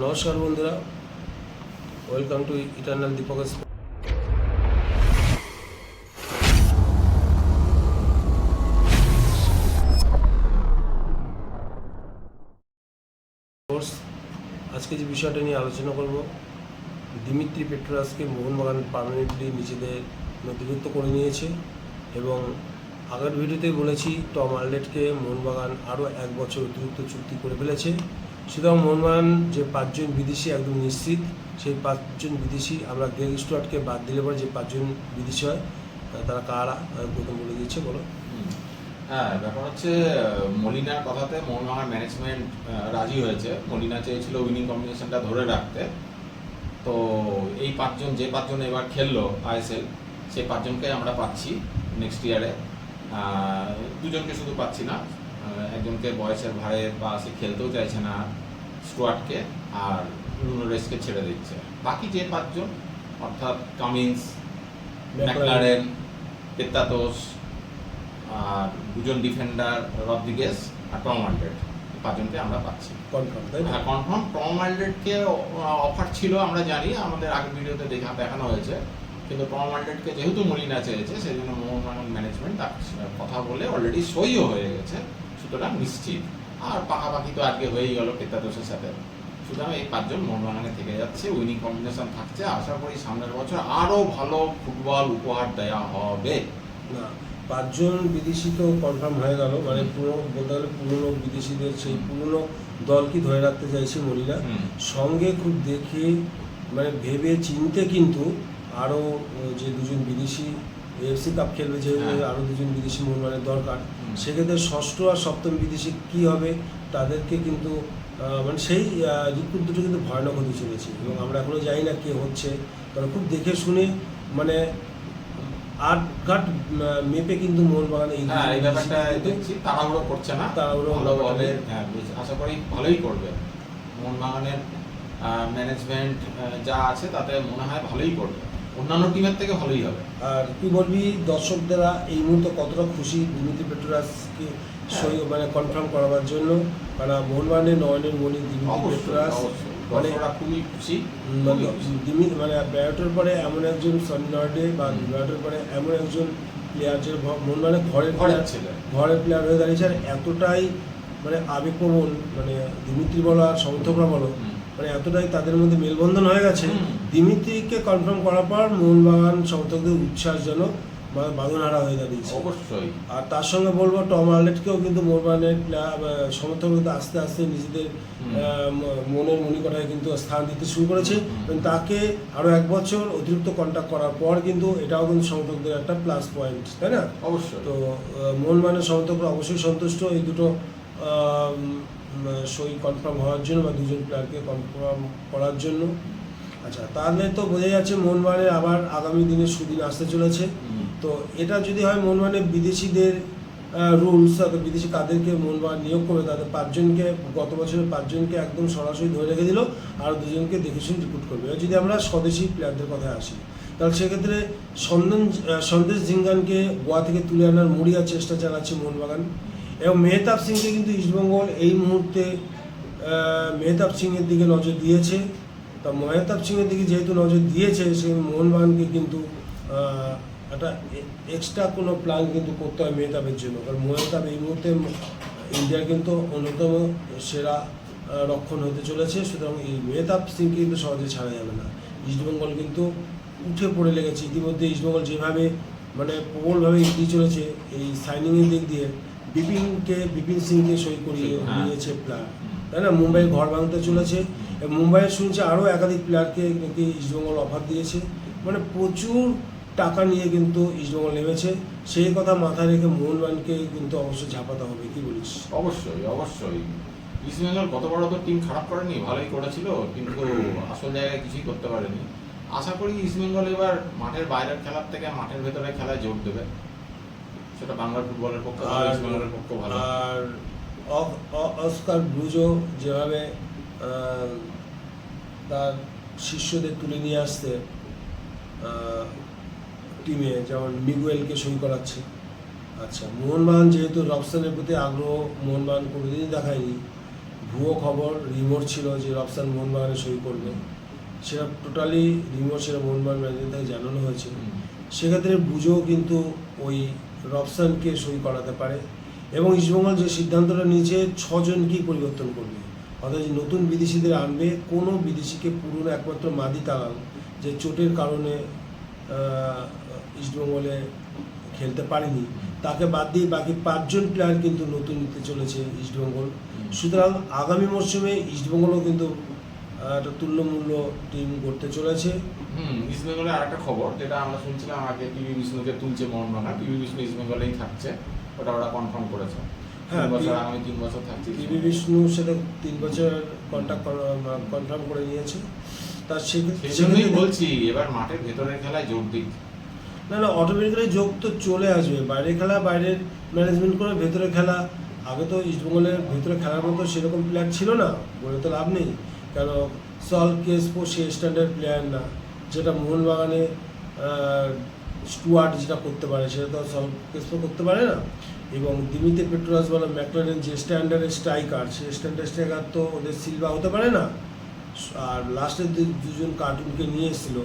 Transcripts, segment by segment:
নমস্কার বন্ধুরা welcome to eternal Dipak আজকে যে বিষয়টা নিয়ে আলোচনা করব, দিমিত্রি পেট্রোরাসকে মোহনবাগান পার্মানেন্টলি নিজেদের নথিভুক্ত করে নিয়েছে এবং আগের ভিডিওতে বলেছি, টম আর্লেটকে মোহনবাগান আরও এক বছর অতিরিক্ত চুক্তি করে ফেলেছে। সুতরাং মোহনবাগান যে পাঁচজন বিদেশি একদম নিশ্চিত, সেই পাঁচজন বিদেশি আমরা গ্রেগ স্টুয়ার্টকে বাদ দিলে পরে যে পাঁচজন বিদেশি হয় তারা কারা? প্রথম বলে দিচ্ছে, বলো। হ্যাঁ ব্যাপার হচ্ছে, মলিনার কথাতে মোহনবাগান ম্যানেজমেন্ট রাজি হয়েছে। মলিনা চেয়েছিল উইনিং কম্বিনেশনটা ধরে রাখতে। তো এই পাঁচজন, যে পাঁচজন এবার খেললো আইএসএল, সেই পাঁচজনকে আমরা পাচ্ছি নেক্সট ইয়ারে দুজনকে শুধু পাচ্ছি না। একজনকে বয়সের ভারে বা সে খেলতেও চাইছে না স্টুয়ার্টকে আর নুনো রেসকে ছেড়ে দিচ্ছে। বাকি যে পাঁচজন অর্থাৎ কামিন্স ম্যাকলারেন। পেত্তাতোস আর দুজন ডিফেন্ডার রদ্রিগেস আর টম আলডেড পাঁচজনকে আমরা পাচ্ছি। কনফার্ম হ্যাঁ কনফার্ম। টম আলডেডকে অফার ছিল আমরা জানি। আমাদের আগের ভিডিওতে দেখা দেখানো হয়েছে। কিন্তু টম আলডেডকে যেহেতু মলিনা চেয়েছে সেই জন্য মোহনবাগান ম্যানেজমেন্ট তার কথা বলে অলরেডি সইও হয়ে গেছে। সুতরাং নিশ্চিত। আর পাকাপাকি তো আজকে হয়েই গেল পেত্তাতোসের সাথে। সুতরাং এই পাঁচজন মোহনবাগানে থেকে যাচ্ছে উইনিং কম্বিনেশন থাকছে। আশা করি সামনের বছর আরও ভালো ফুটবল উপহার দেওয়া হবে। না পাঁচজন বিদেশি তো কনফার্ম হয়ে গেল। মানে পুরো বলতে গেলে পুরনো বিদেশিদের সেই পুরনো দলকে ধরে রাখতে চাইছে মরিনা সঙ্গে খুব দেখে মানে ভেবে চিনতে কিন্তু আরও যে দুজন বিদেশি এফসি কাপ খেলবে যে হ্যাঁ। আরও দুজন বিদেশি মোহনবাগানের দরকার সেক্ষেত্রে ষষ্ঠ আর সপ্তম বিদেশি কী হবে তাদেরকে কিন্তু মানে সেই রিক্রুট দুটো কিন্তু ভয়ানক হতে চলেছে এবং আমরা এখনও জানি না কে হচ্ছে। কারণ খুব দেখে শুনে মানে আট ঘাট মেপে কিন্তু মোহনবাগান এই হ্যাঁ এই ব্যাপারটা দেখছি তাড়াহুড়ো করছে না। তাড়াহুড়ো ভালোভাবে হ্যাঁ আশা করি ভালোই করবে। মোহনবাগানের ম্যানেজমেন্ট যা আছে তাতে মনে হয় ভালোই করবে। অন্যান্য টিমের থেকে ভালোই হবে। আর কি বলবি দর্শকদেরা এই মুহূর্তে কতটা খুশি দিমিত্রি পেট্রোরাসকে সই মানে কনফার্ম করাবার জন্য? কারণ মোহনবাগানের নয়নের মণি মানে খুবই খুশি মানে খুবই খুশি। দিমি- মানে ব্যাটের পরে এমন একজন সনিনর্ডে বা ব্যাটের পরে এমন একজন প্লেয়ার যে মোহনবাগানের ঘরের player- ছেলে। ঘরের প্লেয়ার হয়ে দাঁড়িয়েছে। আর এতটাই মানে আবেগপ্রবণ মানে দিমিত্রি বলো আর সমর্থকরা বলো। মানে এতটাই তাদের মধ্যে মেলবন্ধন হয়ে গেছে। দিমিত্রিকে কনফার্ম করার পর মোহনবাগান সমর্থকদের উচ্ছ্বাস যেন বা- বাঁধনহারা হয়ে দাঁড়িয়েছে। অবশ্যই। আর তার সঙ্গে বলব টম আর্লেটকেও কিন্তু মোহনবাগানের সমর্থক কিন্তু আস্তে আস্তে নিজেদের মনের মনিকটায় কিন্তু স্থান দিতে শুরু করেছে। এবং তাকে আরও এক বছর অতিরিক্ত কন্ট্যাক্ট করার পর কিন্তু এটাও কিন্তু সমর্থকদের একটা প্লাস পয়েন্ট তাই না? অবশ্যই। তো মোহনবাগানের সমর্থকরা অবশ্যই সন্তুষ্ট। এই দুটো সই কনফার্ম হওয়ার জন্য বা দুজন প্লেয়ারকে কনফার্ম করার জন্য। আচ্ছা তাহলে তো বোঝা যাচ্ছে মোহনবাগানের আবার আগামী দিনে সুদিন আসতে চলেছে। তো এটা যদি হয় মোহনবাগানের বিদেশিদের রুলস বিদেশি কাদেরকে মোহনবাগান নিয়োগ করবে তাদের পাঁচজনকে গত বছরের পাঁচজনকে একদম সরাসরি ধরে রেখে দিল আর দুজনকে দেখে শুনে রিক্রুট করবে। এবার যদি আমরা স্বদেশি প্লেয়ারদের কথায় আসি তাহলে সেক্ষেত্রে সন্দন আহ, সন্দেশ জিঙ্গানকে গোয়া থেকে তুলে আনার মরিয়া চেষ্টা চালাচ্ছে মোহনবাগান। এবং মেহতাব সিংকে কিন্তু ইস্টবেঙ্গল এই মুহূর্তে মেহতাব সিংয়ের দিকে নজর দিয়েছে। তা মেহতাব সিংয়ের দিকে যেহেতু নজর দিয়েছে সে মোহনবাগানকে কিন্তু একটা এক্সট্রা কোনো প্ল্যান কিন্তু করতে হয় মেহতাবের জন্য। কারণ মেহতাব এই মুহূর্তে ইন্ডিয়ার কিন্তু অন্যতম সেরা রক্ষণ হতে চলেছে। সুতরাং এই মেহতাব সিংকে কিন্তু সহজে ছাড়া যাবে না। ইস্টবেঙ্গল কিন্তু উঠে পড়ে লেগেছে। ইতিমধ্যে ইস্টবেঙ্গল যেভাবে মানে প্রবলভাবে এগিয়ে চলেছে এই সাইনিংয়ের দিক দিয়ে বিপিনকে বিপিন সিংকে সই করিয়ে হ্যাঁ। নিয়েছে প্ল্যান তাই না? মুম্বাই ঘর ভাঙতে চলেছে। এবং মুম্বাইয়ের শুনছে আরও একাধিক প্লেয়ারকে নাকি ইস্টবেঙ্গল অফার দিয়েছে। মানে প্রচুর টাকা নিয়ে কিন্তু ইস্টবেঙ্গল নেমেছে। সেই কথা মাথায় রেখে মোহনবাগানকে কিন্তু অবশ্যই ঝাঁপাতে হবে। কি বলিস? অবশ্যই অবশ্যই। ইস্টবেঙ্গল গত বড় তো টিম খারাপ করেনি ভালোই করেছিল কিন্তু আসল জায়গায় কিছুই করতে পারেনি। আশা করি ইস্টবেঙ্গল এবার মাঠের বাইরের খেলার থেকে মাঠের ভেতরে খেলায় জোর দেবে। সেটা বাংলার ফুটবলের পক্ষে ভালো আর- পক্ষে ভালো। আর অস্কার ব্রুজো যেভাবে তার শিষ্যদের তুলে নিয়ে আসতে টিমে যেমন মিগুয়েলকে সই করাচ্ছে। আচ্ছা মোহনবাগান যেহেতু রবসানের প্রতি আগ্রহ মোহনবাগান কোনোদিনই দেখায়নি ভুয়ো খবর রিমোট ছিল যে রফসান মোহনবাগানে সই করবে। সেটা টোটালি রিমোট সেটা মোহনবাগান ম্যানেজমেন্ট থেকে জানানো হয়েছে। সেক্ষেত্রে বুঝেও কিন্তু ওই রফসানকে সই করাতে পারে এবং ইস্টবেঙ্গল যে সিদ্ধান্তটা নিয়েছে, ছজনকেই পরিবর্তন করবে। অর্থাৎ নতুন বিদেশিদের আনবে, কোনো বিদেশিকে পুরনো একমাত্র মাদি তালাল যে চোটের কারণে ইস্টবেঙ্গলে খেলতে পারেনি, তাকে বাদ দিয়ে বাকি পাঁচজন প্লেয়ার কিন্তু নতুন নিতে চলেছে ইস্টবেঙ্গল সুতরাং আগামী মরশুমে ইস্টবেঙ্গলও কিন্তু একটা তুল্যমূল্য টিম করতে চলেছে। হুম আরেকটা খবর যেটা আমরা শুনছিলাম আগে পিবি বিষ্ণুকে তুলছে মোহনবাগান পিবি বিষ্ণু ইস্ট বেঙ্গলেই থাকছে ওটা ওরা কনফার্ম করেছে। হ্যাঁ, বছর আগামী তিন বছর থাকছে পিবি বিষ্ণু সেটা তিন বছর কন্ট্যাক্ট কনফার্ম করে নিয়েছে। তার বলছি এবার মাঠের ভেতরের খেলায় দিক। না না অটোমেটিক্যালি যোগ তো চলে আসবে। বাইরে খেলা বাইরের ম্যানেজমেন্ট করে ভেতরে খেলা। আগে তো ইস্টবেঙ্গলের ভেতরে খেলার মতো সেরকম প্লেয়ার ছিল না বলে তো লাভ নেই। কেন সল কেসপো সে স্ট্যান্ডার্ড প্লেয়ার না, যেটা মোহনবাগানে স্টুয়ার্ট যেটা করতে পারে, সেটা তো সল কেসপো করতে পারে না। এবং দিমিতে পেট্রোয়াস বলা, ম্যাকলারেন যে স্ট্যান্ডার্ডের স্ট্রাইকার সে স্ট্যান্ডার্ড স্ট্রাইকার তো ওদের সিলভা হতে পারে না। আর লাস্টের দুজন কার্টুনকে নিয়ে এসেছিল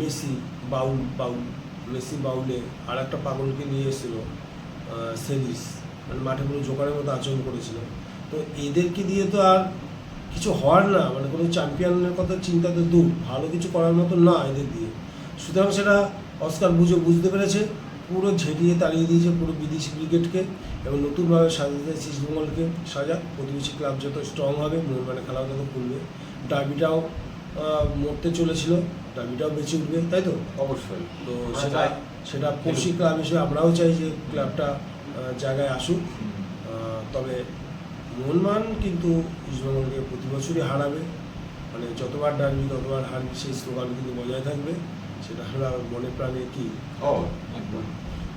মেসি, বাউল বাউল, মেসি বাউলে আর একটা পাগলকে নিয়ে এসেছিল সেলিস। মানে মাঠে পুরো জোকারের মতো আচরণ করেছিল। তো এদেরকে দিয়ে তো আর কিছু হওয়ার না মানে কোনো চ্যাম্পিয়নের কথা চিন্তা তো দূর ভালো কিছু করার মতো না এদের দিয়ে। সুতরাং সেটা অস্কার বুঝে বুঝতে পেরেছে পুরো ঝেঁটিয়ে তাড়িয়ে দিয়েছে পুরো বিদেশি ক্রিকেটকে এবং নতুনভাবে সাজাতে ইস্টবেঙ্গলকে সাজা প্রতিবেশী ক্লাব যত স্ট্রং হবে মোহনবাগানের খেলাও তত খুলবে। ডার্বিটাও আহ, মরতে চলেছিল ডার্বিটাও বেঁচে উঠবে তাই তো? অবশ্যই। তো সেটা। সেটা পড়শি ক্লাব হিসেবে আমরাও চাই যে ক্লাবটা জায়গায় আসুক। তবে মোহনবাগান কিন্তু ইস্টবেঙ্গলকে প্রতি বছরই হারাবে। মানে যতবার ডানবি ততবার হারবি সেই স্লোগান কিন্তু বজায় থাকবে। সেটা হলো মনে প্রাণে কি?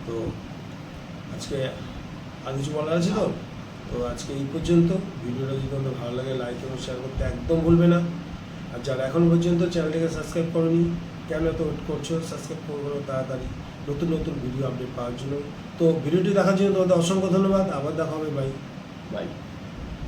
তো আজকে আর কিছু বলার আছে তো? তো আজকে এই পর্যন্ত। ভিডিওটা যদি তোমাদের ভালো লাগে লাইক এবং শেয়ার করতে একদম ভুলবে না। আর যারা এখন পর্যন্ত চ্যানেলটাকে সাবস্ক্রাইব করনি কেন ওয়েট করছ? সাবস্ক্রাইব করব তাড়াতাড়ি নতুন নতুন ভিডিও আপডেট পাওয়ার জন্য। তো ভিডিওটি দেখার জন্য তোমাদের অসংখ্য ধন্যবাদ। আবার দেখা হবে বাই বাই